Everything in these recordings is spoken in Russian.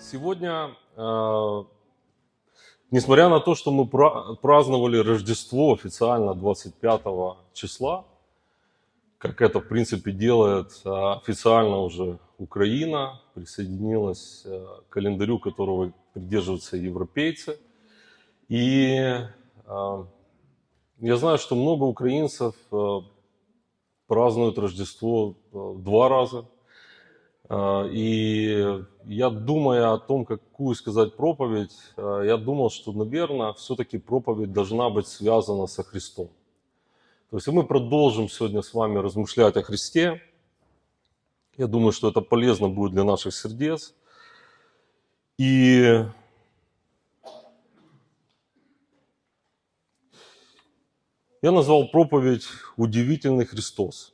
Сегодня, э, несмотря на то, что мы пра- праздновали Рождество официально 25 числа, как это, в принципе, делает э, официально уже Украина, присоединилась э, к календарю, которого придерживаются европейцы. И э, я знаю, что много украинцев э, празднуют Рождество два раза. И я думая о том, какую сказать проповедь, я думал, что, наверное, все-таки проповедь должна быть связана со Христом. То есть мы продолжим сегодня с вами размышлять о Христе. Я думаю, что это полезно будет для наших сердец. И я назвал проповедь «Удивительный Христос».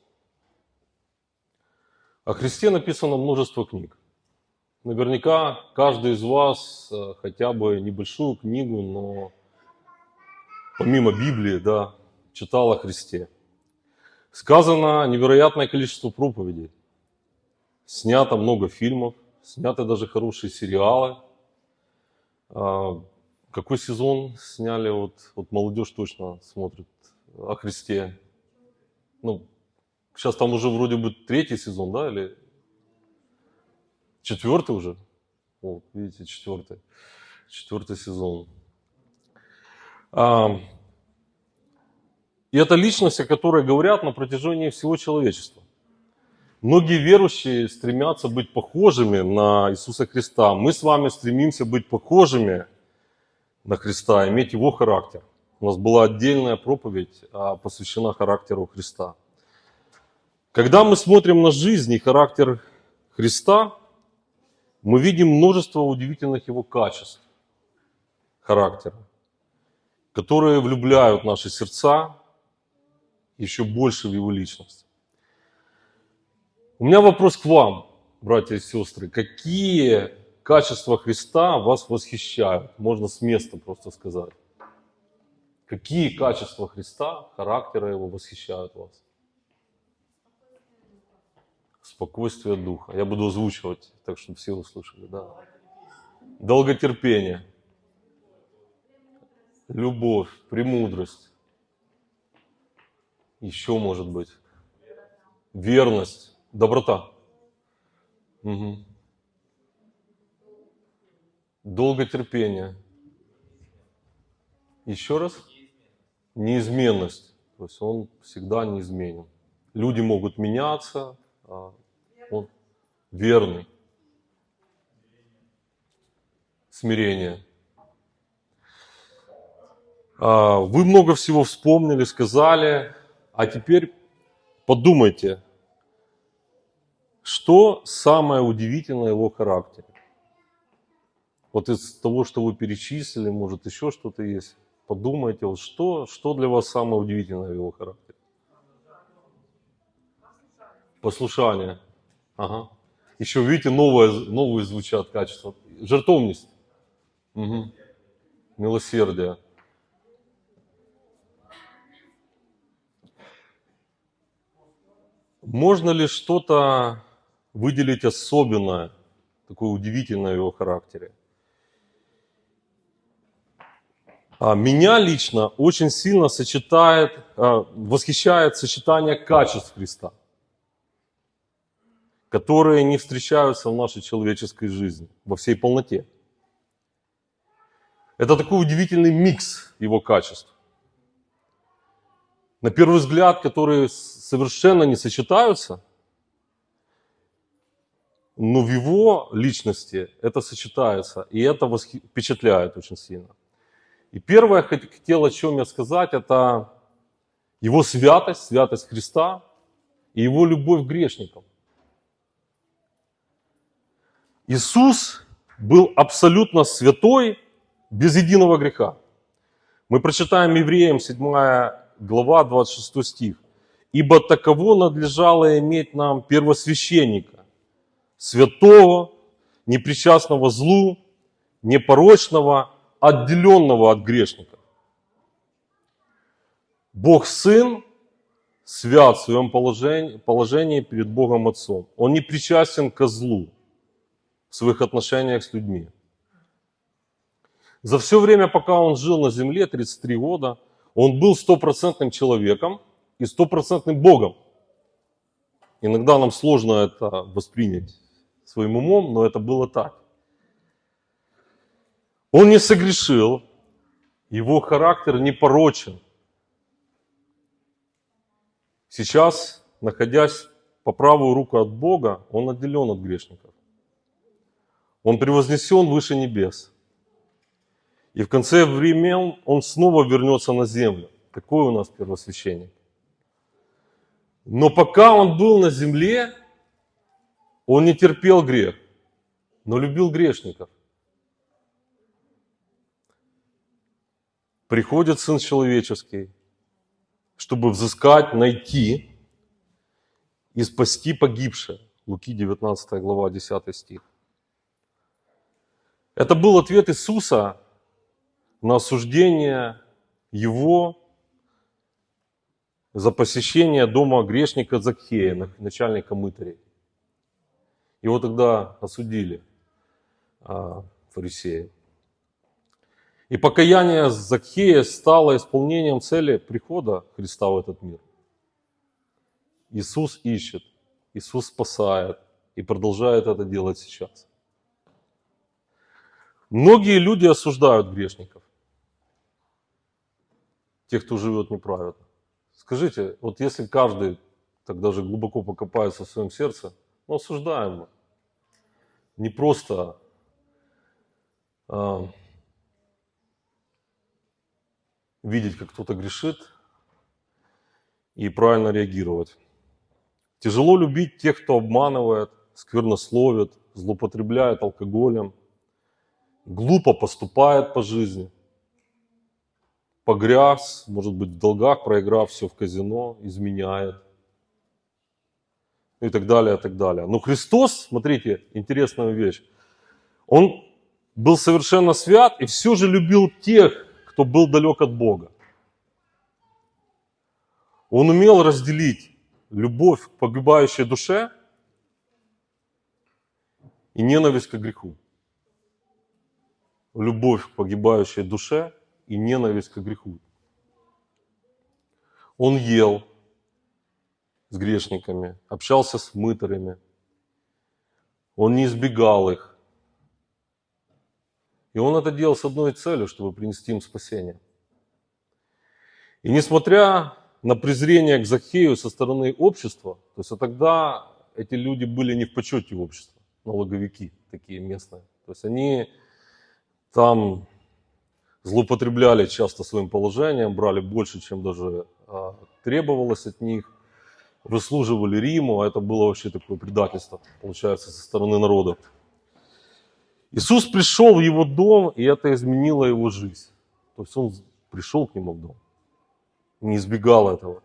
О Христе написано множество книг. Наверняка каждый из вас э, хотя бы небольшую книгу, но помимо Библии, да, читал о Христе. Сказано невероятное количество проповедей. Снято много фильмов, сняты даже хорошие сериалы. А, Какой сезон сняли, вот, вот молодежь точно смотрит о Христе. Ну, сейчас там уже вроде бы третий сезон, да, или четвертый уже? Вот, видите, четвертый. Четвертый сезон. А, И это личность, о которой говорят на протяжении всего человечества. Многие верующие стремятся быть похожими на Иисуса Христа. Мы с вами стремимся быть похожими на Христа, иметь Его характер. У нас была отдельная проповедь, а, посвящена характеру Христа. Когда мы смотрим на жизнь и характер Христа, мы видим множество удивительных Его качеств характера, которые влюбляют наши сердца еще больше в Его личность. У меня вопрос к вам, братья и сестры. Какие качества Христа вас восхищают? Можно с места просто сказать. Какие качества Христа, характера Его восхищают вас? Спокойствие духа. Я буду озвучивать, так чтобы все услышали. Да. Долготерпение. Любовь, премудрость. Еще может быть. Верность, доброта. Мгм. Долготерпение. Еще раз. Неизменность. То есть он всегда неизменен. Люди могут меняться, а он верный. Смирение. А, Вы много всего вспомнили, сказали, а теперь подумайте, что самое удивительное его характере? Вот из того, что вы перечислили, может еще что-то есть. Подумайте, вот что, что для вас самое удивительное в его характере? Послушание. Ага. Еще, видите, новое, новые звучат качества. Жертовность. Мгм. Милосердие. Можно ли что-то выделить особенное, такое удивительное в его характере? А, Меня лично очень сильно сочетает, а, восхищает сочетание качеств Христа, которые не встречаются в нашей человеческой жизни во всей полноте. Это такой удивительный микс его качеств. На первый взгляд, которые совершенно не сочетаются, но в его личности это сочетается, и это восхи- впечатляет очень сильно. И первое хот- хотел, о чем я сказать, это его святость, святость Христа и его любовь к грешникам. Иисус был абсолютно святой, без единого греха. Мы прочитаем Евреям 7 глава, 26 стих. «Ибо таково надлежало иметь нам первосвященника, святого, непричастного злу, непорочного, отделенного от грешников. Бог Сын свят в своем положении, положении перед Богом Отцом. Он не причастен ко злу в своих отношениях с людьми. За все время, пока он жил на земле, 33 года, он был стопроцентным человеком и стопроцентным Богом. Иногда нам сложно это воспринять своим умом, но это было так. Он не согрешил, его характер не порочен. Сейчас, находясь по правую руку от Бога, он отделен от грешников. Он превознесен выше небес. И в конце времен он снова вернется на землю. Такой у нас первосвященник. Но пока он был на земле, он не терпел грех, но любил грешников. Приходит Сын Человеческий, чтобы взыскать, найти и спасти погибшее. Луки 19 глава, 10 стих. Это был ответ Иисуса на осуждение Его за посещение дома грешника Закхея, начальника мытарей. Его тогда осудили а, фарисеи. И покаяние Закхея стало исполнением цели прихода Христа в этот мир. Иисус ищет, Иисус спасает и продолжает это делать сейчас. Многие люди осуждают грешников, тех, кто живет неправедно. Скажите, вот если каждый так даже глубоко покопается в своем сердце, ну, осуждаем мы. Не просто а, видеть, как кто-то грешит, и правильно реагировать. Тяжело любить тех, кто обманывает, сквернословит, злоупотребляет алкоголем, глупо поступает по жизни – погряз, может быть, в долгах, проиграв все в казино, изменяет. И так далее, и так далее. Но Христос, смотрите, интересная вещь, Он был совершенно свят и все же любил тех, кто был далек от Бога. Он умел разделить любовь к погибающей душе и ненависть к греху. Любовь к погибающей душе и ненависть к греху. Он ел с грешниками, общался с мытарями. Он не избегал их. И он это делал с одной целью, чтобы принести им спасение. И несмотря на презрение к Захею со стороны общества, то есть а тогда эти люди были не в почете общества, налоговики такие местные. То есть они там злоупотребляли часто своим положением, брали больше, чем даже а, требовалось от них, выслуживали Риму, а это было вообще такое предательство, получается, со стороны народа. Иисус пришел в его дом, и это изменило его жизнь. То есть он пришел к нему в дом, не избегал этого.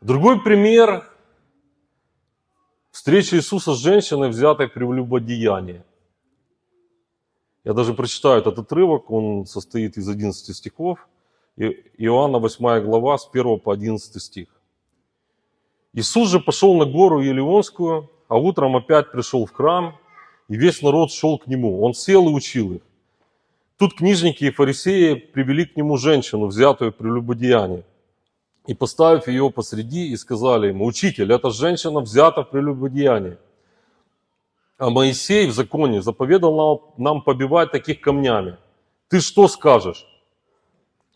Другой пример – встреча Иисуса с женщиной, взятой при прелюбодеянии – я даже прочитаю этот отрывок, он состоит из 11 стихов. Иоанна 8 глава с 1 по 11 стих. Иисус же пошел на гору Елеонскую, а утром опять пришел в храм, и весь народ шел к нему. Он сел и учил их. Тут книжники и фарисеи привели к нему женщину, взятую при прелюбодеянии, и поставив ее посреди, и сказали ему, «Учитель, эта женщина взята в прелюбодеянии». А Моисей в законе заповедал нам побивать таких камнями. Ты что скажешь?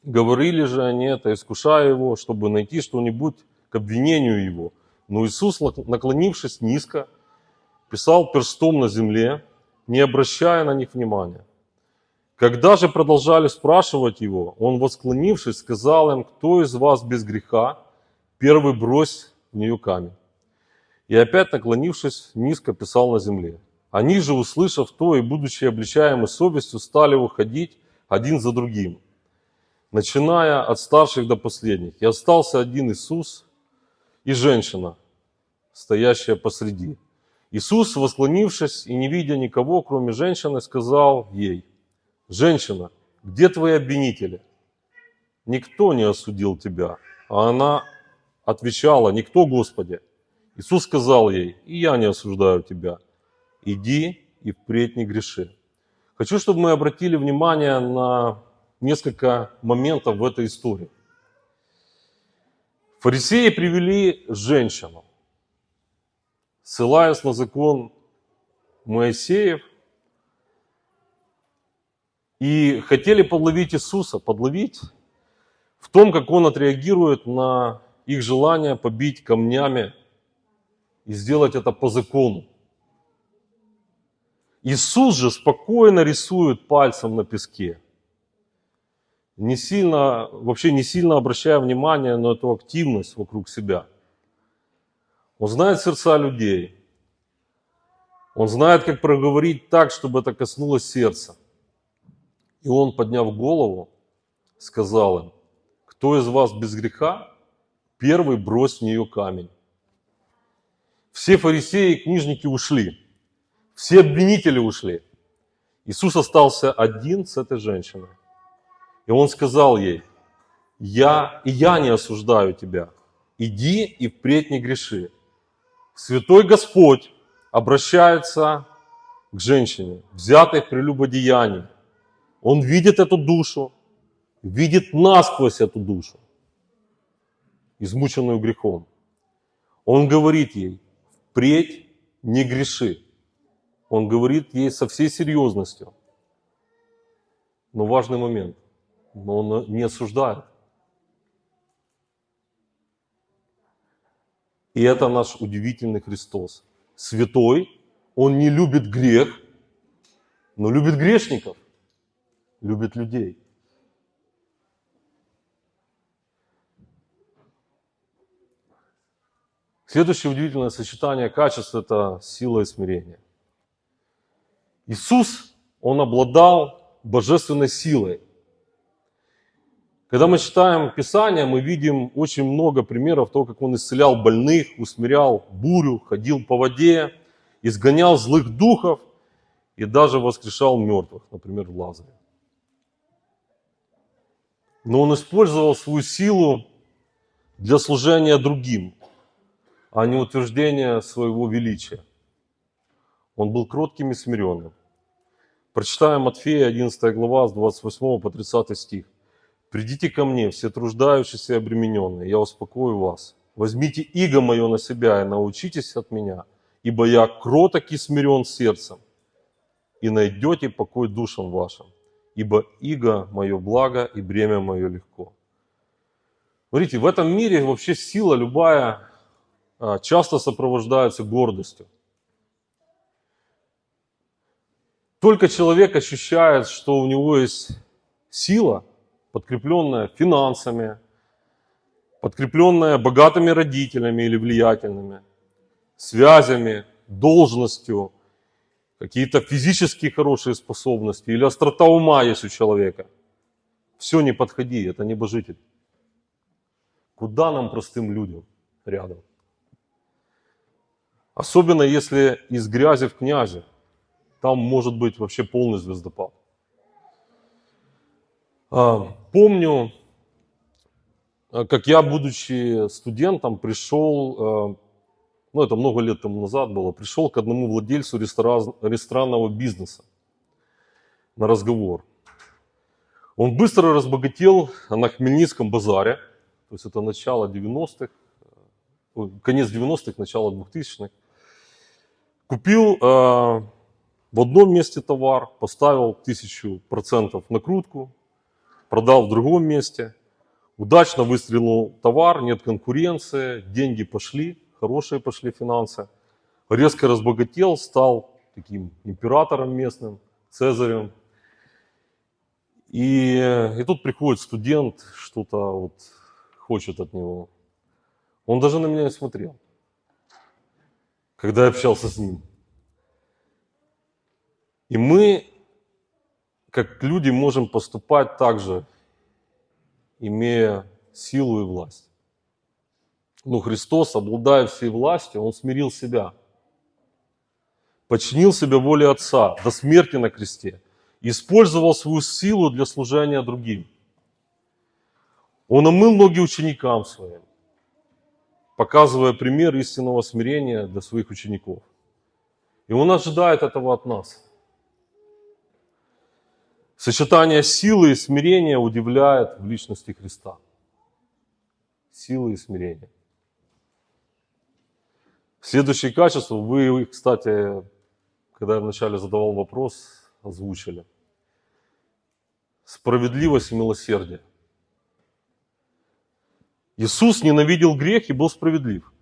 Говорили же они это, искушая его, чтобы найти что-нибудь к обвинению его. Но Иисус, наклонившись низко, писал перстом на земле, не обращая на них внимания. Когда же продолжали спрашивать его, он, восклонившись, сказал им, кто из вас без греха, первый брось в нее камень. И опять, наклонившись, низко писал на земле. Они же, услышав то и будучи обличаемы совестью, стали уходить один за другим, начиная от старших до последних. И остался один Иисус и женщина, стоящая посреди. Иисус, восклонившись и не видя никого, кроме женщины, сказал ей – женщина, где твои обвинители? Никто не осудил тебя. А она отвечала, никто, Господи. Иисус сказал ей, и я не осуждаю тебя. Иди и впредь не греши. Хочу, чтобы мы обратили внимание на несколько моментов в этой истории. Фарисеи привели женщину, ссылаясь на закон Моисеев, и хотели подловить Иисуса, подловить в том, как он отреагирует на их желание побить камнями и сделать это по закону. Иисус же спокойно рисует пальцем на песке. Не сильно, вообще не сильно обращая внимание на эту активность вокруг себя. Он знает сердца людей. Он знает, как проговорить так, чтобы это коснулось сердца. И он, подняв голову, сказал им, кто из вас без греха, первый брось в нее камень. Все фарисеи и книжники ушли. Все обвинители ушли. Иисус остался один с этой женщиной. И он сказал ей, я и я не осуждаю тебя. Иди и впредь не греши. Святой Господь обращается к женщине, взятой в прелюбодеянии. Он видит эту душу, видит насквозь эту душу, измученную грехом. Он говорит ей, впредь не греши. Он говорит ей со всей серьезностью. Но важный момент. Но он не осуждает. И это наш удивительный Христос. Святой, Он не любит грех, но любит грешников, любит людей. Следующее удивительное сочетание качеств – это сила и смирение. Иисус, Он обладал божественной силой. Когда мы читаем Писание, мы видим очень много примеров того, как Он исцелял больных, усмирял бурю, ходил по воде, изгонял злых духов и даже воскрешал мертвых, например, в Лазаре. Но Он использовал свою силу для служения другим, а не утверждения своего величия. Он был кротким и смиренным. Прочитаем Матфея 11 глава с 28 по 30 стих. «Придите ко мне, все труждающиеся и обремененные, я успокою вас. Возьмите иго мое на себя и научитесь от меня, ибо я кроток и смирен сердцем, и найдете покой душам вашим, ибо иго мое благо и бремя мое легко». Смотрите, в этом мире вообще сила любая а, часто сопровождается гордостью. Только человек ощущает, что у него есть сила, подкрепленная финансами, подкрепленная богатыми родителями или влиятельными, связями, должностью, какие-то физические хорошие способности или острота ума есть у человека. Все, не подходи, это небожитель. Куда нам, простым людям, рядом? Особенно если из грязи в князи там может быть вообще полный звездопад. А, помню, а, как я, будучи студентом, пришел, а, ну это много лет тому назад было, пришел к одному владельцу ресторан, ресторанного бизнеса на разговор. Он быстро разбогател на Хмельницком базаре, то есть это начало 90-х, конец 90-х, начало 2000-х. Купил в одном месте товар, поставил тысячу процентов накрутку, продал в другом месте, удачно выстрелил товар, нет конкуренции, деньги пошли, хорошие пошли финансы, резко разбогател, стал таким императором местным, цезарем. И, и тут приходит студент, что-то вот хочет от него. Он даже на меня не смотрел, когда я общался с ним. И мы, как люди, можем поступать так же, имея силу и власть. Но Христос, обладая всей властью, Он смирил себя, подчинил себя воле Отца до смерти на кресте. использовал свою силу для служения другим. Он омыл ноги ученикам своим, показывая пример истинного смирения для своих учеников. И он ожидает этого от нас. Сочетание силы и смирения удивляет в личности Христа. Силы и смирение. Следующее качество, вы, кстати, когда я вначале задавал вопрос, озвучили. Справедливость и милосердие. Иисус ненавидел грех и был справедлив.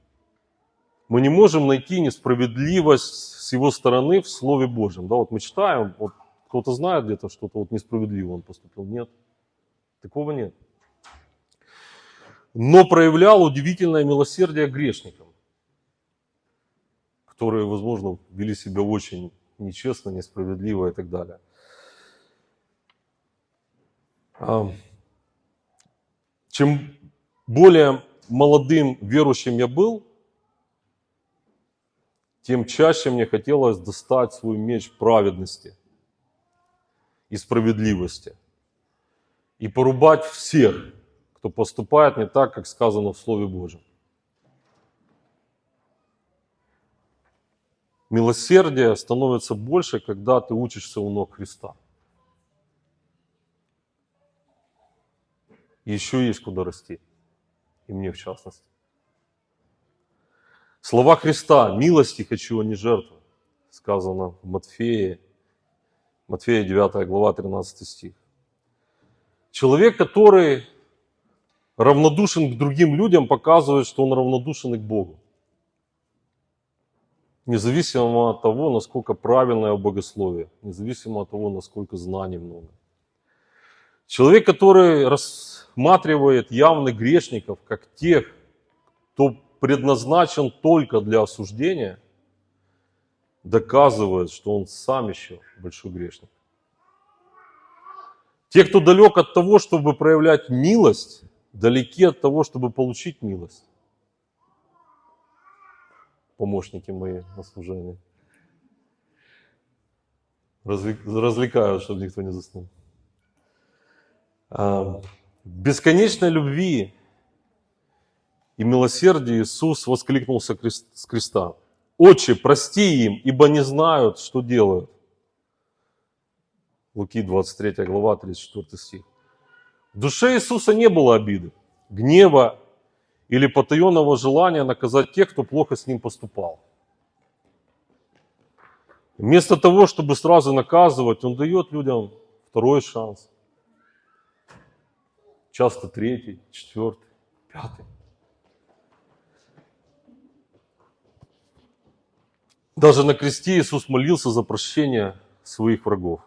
Мы не можем найти несправедливость с его стороны в Слове Божьем. Да, вот мы читаем, вот кто-то знает где-то что-то вот несправедливо он поступил. Нет, такого нет. Но проявлял удивительное милосердие грешникам, которые, возможно, вели себя очень нечестно, несправедливо и так далее. А, Чем более молодым верующим я был, тем чаще мне хотелось достать свой меч праведности и справедливости и порубать всех, кто поступает не так, как сказано в Слове Божьем. Милосердие становится больше, когда ты учишься у ног Христа. Еще есть куда расти. И мне в частности. Слова Христа «милости хочу, а не жертвы» сказано в Матфея, Матфея 9 глава 13 стих. Человек, который равнодушен к другим людям, показывает, что он равнодушен и к Богу. Независимо от того, насколько правильное богословие, независимо от того, насколько знаний много. Человек, который рассматривает явных грешников как тех, кто предназначен только для осуждения, доказывает, что он сам еще большой грешник. Те, кто далек от того, чтобы проявлять милость, далеки от того, чтобы получить милость. Помощники мои на служении. Развлекают, чтобы никто не заснул. Бесконечной любви и милосердии Иисус воскликнул с креста. «Отче, прости им, ибо не знают, что делают». Луки 23 глава, 34 стих. В душе Иисуса не было обиды, гнева или потаенного желания наказать тех, кто плохо с ним поступал. Вместо того, чтобы сразу наказывать, он дает людям второй шанс. Часто третий, четвертый, пятый. Даже на кресте Иисус молился за прощение своих врагов.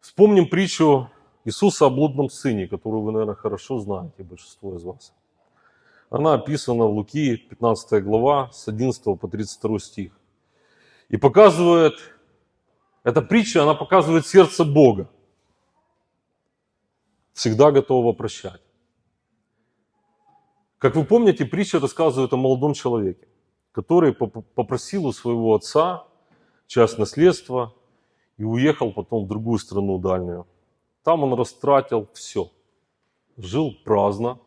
Вспомним притчу Иисуса о блудном сыне, которую вы, наверное, хорошо знаете, большинство из вас. Она описана в Луки, 15 глава, с 11 по 32 стих. И показывает, эта притча, она показывает сердце Бога. Всегда готового прощать. Как вы помните, притча рассказывает о молодом человеке, который попросил у своего отца часть наследства и уехал потом в другую страну дальнюю. Там он растратил все. Жил праздно.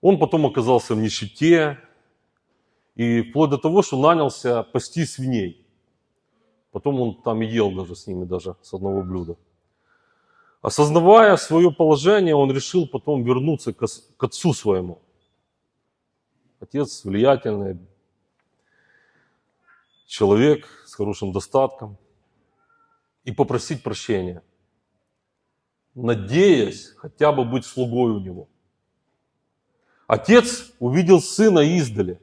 Он потом оказался в нищете. И вплоть до того, что нанялся пасти свиней. Потом он там ел даже с ними, даже с одного блюда. Осознавая свое положение, он решил потом вернуться к отцу своему. Отец влиятельный, человек с хорошим достатком и попросить прощения, надеясь хотя бы быть слугой у него. Отец увидел сына издали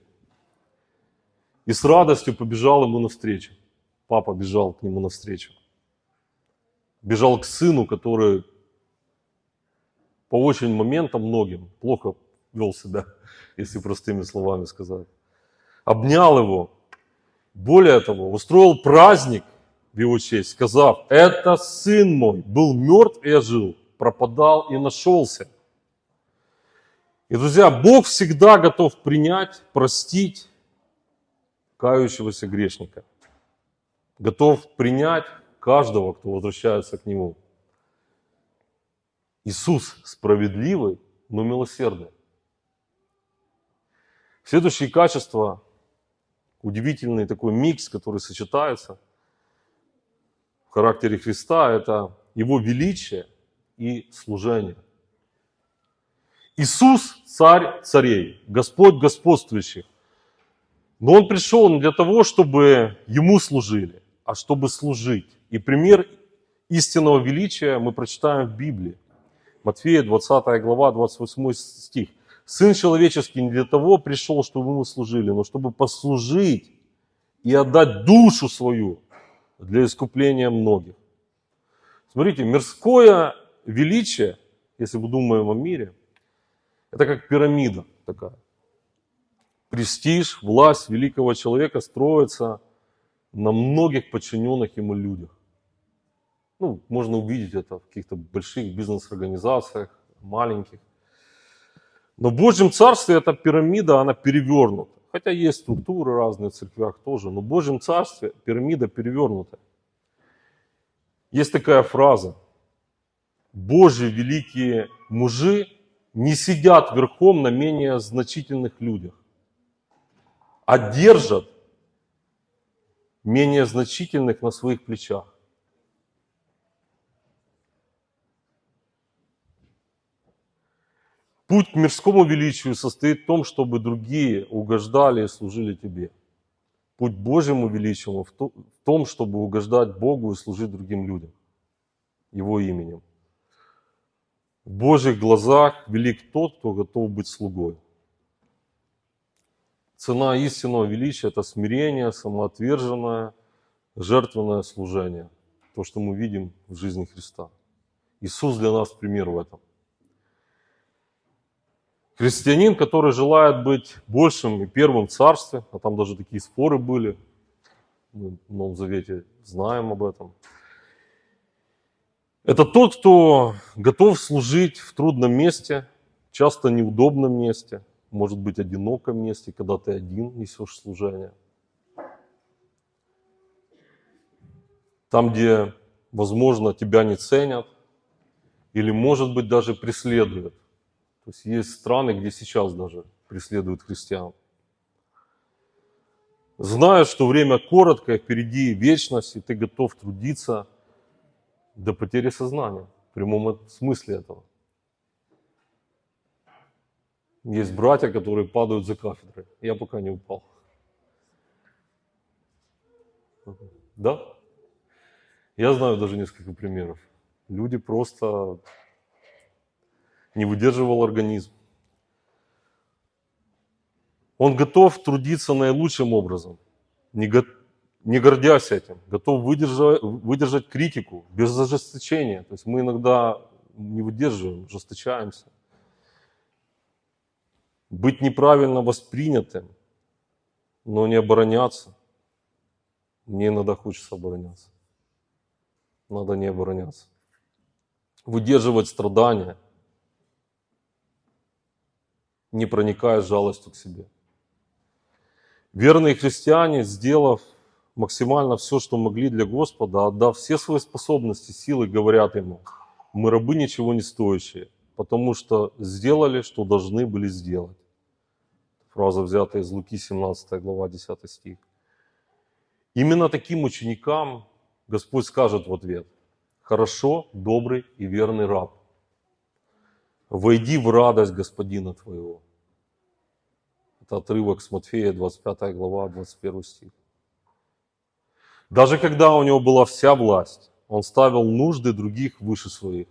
и с радостью побежал ему навстречу. Папа бежал к нему навстречу. Бежал к сыну, который по очень моментам многим плохо вел себя, если простыми словами сказать. Обнял его. Более того, устроил праздник в его честь, сказав, это сын мой, был мертв и ожил, пропадал и нашелся. И, друзья, Бог всегда готов принять, простить кающегося грешника. готов принять каждого, кто возвращается к Нему. Иисус справедливый, но милосердный. Следующее качество, удивительный такой микс, который сочетается в характере Христа, это Его величие и служение. Иисус – царь царей, Господь господствующих. Но Он пришел не для того, чтобы Ему служили, а чтобы служить. И пример истинного величия мы прочитаем в Библии. Матфея 20 глава, 28 стих. Сын человеческий не для того пришел, чтобы ему служили, но чтобы послужить и отдать душу свою для искупления многих. Смотрите, мирское величие, если мы думаем о мире, это как пирамида такая. Престиж, власть великого человека строится на многих подчиненных ему людях. Ну, можно увидеть это в каких-то больших бизнес-организациях, маленьких. Но в Божьем Царстве эта пирамида, она перевернута. Хотя есть структуры разные в церквях тоже, но в Божьем Царстве пирамида перевернута. Есть такая фраза. Божьи великие мужи не сидят верхом на менее значительных людях, а держат менее значительных на своих плечах. Путь к мирскому величию состоит в том, чтобы другие угождали и служили тебе. Путь к Божьему величию в том, чтобы угождать Богу и служить другим людям, Его именем. В Божьих глазах велик тот, кто готов быть слугой. Цена истинного величия – это смирение, самоотверженное, жертвенное служение. То, что мы видим в жизни Христа. Иисус для нас пример в этом. Христианин, который желает быть большим и первым в царстве, а там даже такие споры были, мы в Новом Завете знаем об этом. Это тот, кто готов служить в трудном месте, часто неудобном месте, может быть одиноком месте, когда ты один несешь служение. Там, где, возможно, тебя не ценят, или, может быть, даже преследуют. То есть есть страны, где сейчас даже преследуют христиан. Зная, что время короткое, впереди вечность, и ты готов трудиться до потери сознания, в прямом смысле этого. Есть братья, которые падают за кафедрой. Я пока не упал. Да? Я знаю даже несколько примеров. Люди просто не выдерживал организм. Он готов трудиться наилучшим образом, не, го, не гордясь этим, готов выдержать, выдержать критику без ожесточения. То есть мы иногда не выдерживаем, ожесточаемся. Быть неправильно воспринятым, но не обороняться. Мне иногда хочется обороняться. Надо не обороняться. Выдерживать страдания – не проникая с жалостью к себе. Верные христиане, сделав максимально все, что могли для Господа, отдав все свои способности, силы, говорят Ему, мы рабы ничего не стоящие, потому что сделали, что должны были сделать. Фраза взята из Луки 17 глава 10 стих. Именно таким ученикам Господь скажет в ответ, хорошо, добрый и верный раб войди в радость Господина твоего. Это отрывок с Матфея, 25 глава, 21 стих. Даже когда у него была вся власть, он ставил нужды других выше своих.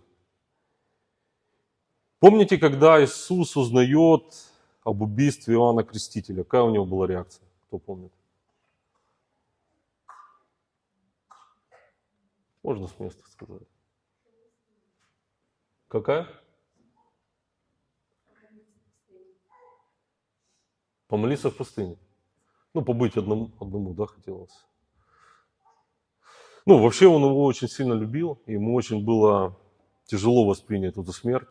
Помните, когда Иисус узнает об убийстве Иоанна Крестителя, какая у него была реакция? Кто помнит? Можно с места сказать. Какая? Помолиться в пустыне. Ну, побыть одному, одному, да, хотелось. Ну, вообще он его очень сильно любил, и ему очень было тяжело воспринять эту смерть.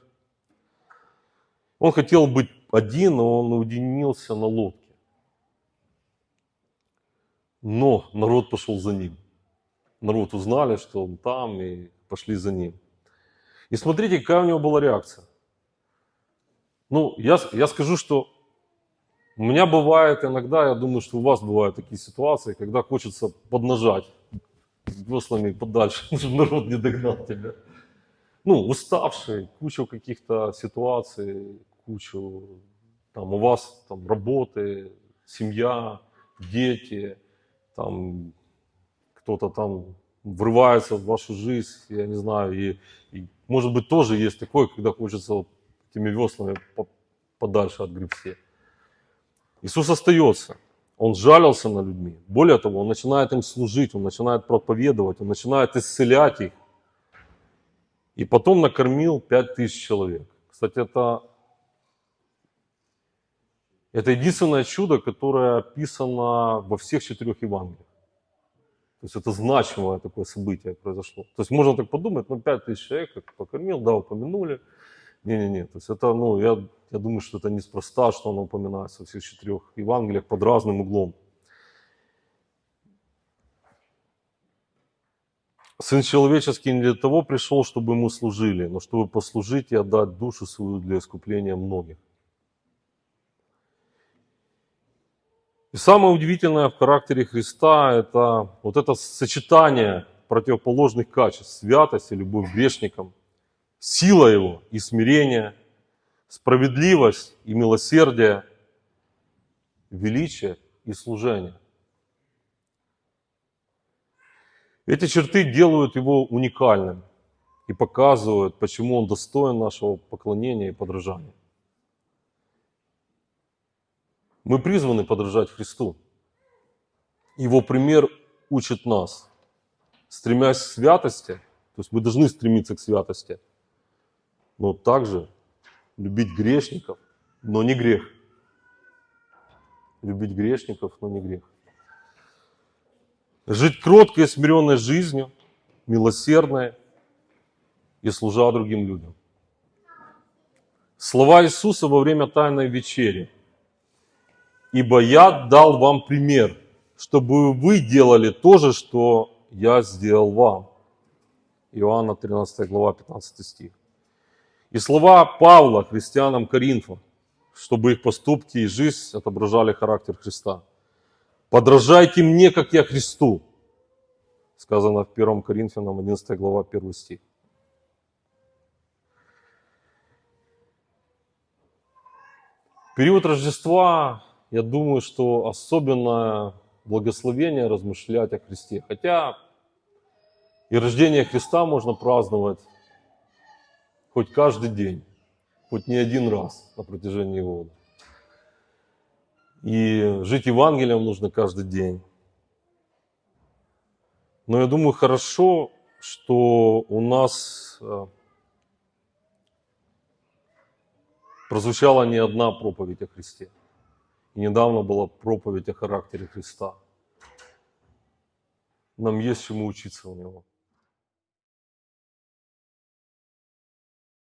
Он хотел быть один, но он уединился на лодке. Но народ пошел за ним. народ узнали, что он там, и пошли за ним. И смотрите, какая у него была реакция. Ну, я, я скажу, что у меня бывает иногда, я думаю, что у вас бывают такие ситуации, когда хочется поднажать веслами подальше, чтобы народ не догнал тебя. Ну, уставший, кучу каких-то ситуаций, кучу, там, у вас там работы, семья, дети, там, кто-то там врывается в вашу жизнь, я не знаю, и, и, может быть тоже есть такое, когда хочется вот этими веслами по- подальше отгребсти. Иисус остается. Он жалился над людьми. Более того, он начинает им служить, он начинает проповедовать, он начинает исцелять их. И потом накормил пять тысяч человек. Кстати, это, это единственное чудо, которое описано во всех четырех Евангелиях. То есть это значимое такое событие произошло. То есть можно так подумать, ну 5 тысяч человек покормил, да, упомянули. Не-не-не, то есть это, ну, я, я думаю, что это неспроста, что оно упоминается во всех четырех Евангелиях под разным углом. Сын человеческий не для того пришел, чтобы ему служили, но чтобы послужить и отдать душу свою для искупления многих. И самое удивительное в характере Христа – это вот это сочетание противоположных качеств – святость и любовь к грешникам, сила Его и смирение, справедливость и милосердие, величие и служение. Эти черты делают Его уникальным и показывают, почему Он достоин нашего поклонения и подражания. Мы призваны подражать Христу. Его пример учит нас, стремясь к святости, то есть мы должны стремиться к святости, но также любить грешников, но не грех. Любить грешников, но не грех. Жить кроткой смиренной жизнью, милосердной и служа другим людям. Слова Иисуса во время Тайной вечери – Ибо я дал вам пример, чтобы вы делали то же, что я сделал вам. Иоанна 13 глава 15 стих. И слова Павла христианам Коринфа, чтобы их поступки и жизнь отображали характер Христа. Подражайте мне, как я Христу. Сказано в 1 Коринфянам 11 глава 1 стих. Период Рождества я думаю, что особенное благословение размышлять о Христе. Хотя и рождение Христа можно праздновать хоть каждый день, хоть не один раз на протяжении года. И жить Евангелием нужно каждый день. Но я думаю, хорошо, что у нас э, прозвучала не одна проповедь о Христе. И недавно была проповедь о характере Христа. Нам есть чему учиться у него.